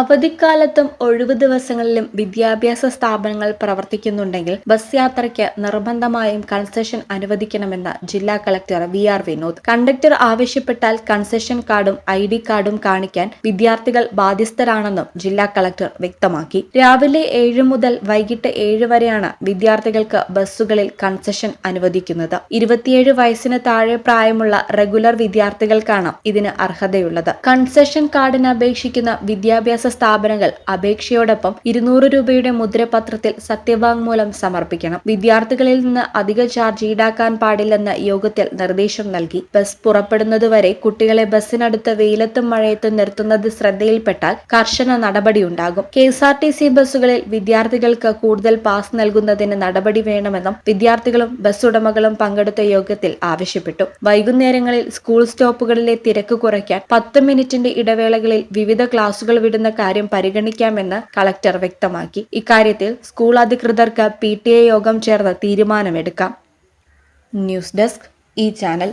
അവധിക്കാലത്തും ഒഴിവ് ദിവസങ്ങളിലും വിദ്യാഭ്യാസ സ്ഥാപനങ്ങൾ പ്രവർത്തിക്കുന്നുണ്ടെങ്കിൽ ബസ് യാത്രയ്ക്ക് നിർബന്ധമായും കൺസെഷൻ അനുവദിക്കണമെന്ന് ജില്ലാ collector V R Vinod. Conductor ആവശ്യപ്പെട്ടാൽ കൺസെഷൻ കാർഡും ഐ ഡി കാർഡും കാണിക്കാൻ വിദ്യാർത്ഥികൾ ബാധ്യസ്ഥരാണെന്നും ജില്ലാ കളക്ടർ വ്യക്തമാക്കി. രാവിലെ ഏഴ് മുതൽ വൈകിട്ട് ഏഴ് വരെയാണ് വിദ്യാർത്ഥികൾക്ക് ബസ്സുകളിൽ കൺസെഷൻ അനുവദിക്കുന്നത്. ഇരുപത്തിയേഴ് വയസ്സിന് താഴെ പ്രായമുള്ള റെഗുലർ വിദ്യാർത്ഥികൾക്കാണ് ഇതിന് അർഹതയുള്ളത്. കൺസെഷൻ കാർഡിന് അപേക്ഷിക്കുന്ന വിദ്യാഭ്യാസ സ്ഥാപനങ്ങൾ അപേക്ഷയോടൊപ്പം ഇരുന്നൂറ് രൂപയുടെ മുദ്രപത്രത്തിൽ സത്യവാങ്മൂലം സമർപ്പിക്കണം. വിദ്യാർത്ഥികളിൽ നിന്ന് അധിക ചാർജ് ഈടാക്കാൻ പാടില്ലെന്ന് യോഗത്തിൽ നിർദ്ദേശം നൽകി. ബസ് പുറപ്പെടുന്നതുവരെ കുട്ടികളെ ബസ്സിനടുത്ത് വെയിലത്തും മഴയത്തും നിർത്തുന്നത് ശ്രദ്ധയിൽപ്പെട്ടാൽ കർശന നടപടിയുണ്ടാകും. K S R T C ബസ്സുകളിൽ വിദ്യാർത്ഥികൾക്ക് കൂടുതൽ പാസ് നൽകുന്നതിന് നടപടി വേണമെന്നും വിദ്യാർത്ഥികളും ബസ് ഉടമകളും പങ്കെടുത്ത യോഗത്തിൽ ആവശ്യപ്പെട്ടു. വൈകുന്നേരങ്ങളിൽ സ്കൂൾ സ്റ്റോപ്പുകളിലെ തിരക്ക് കുറയ്ക്കാൻ പത്ത് മിനിറ്റിന്റെ ഇടവേളകളിൽ വിവിധ ക്ലാസുകൾ വിടുന്ന കാര്യം പരിഗണിക്കാമെന്ന് കളക്ടർ വ്യക്തമാക്കി. ഇക്കാര്യത്തിൽ സ്കൂൾ അധികൃതർക്ക് പി യോഗം ചേർന്ന് തീരുമാനമെടുക്കാം. ന്യൂസ് ഡെസ്ക് ഈ channel.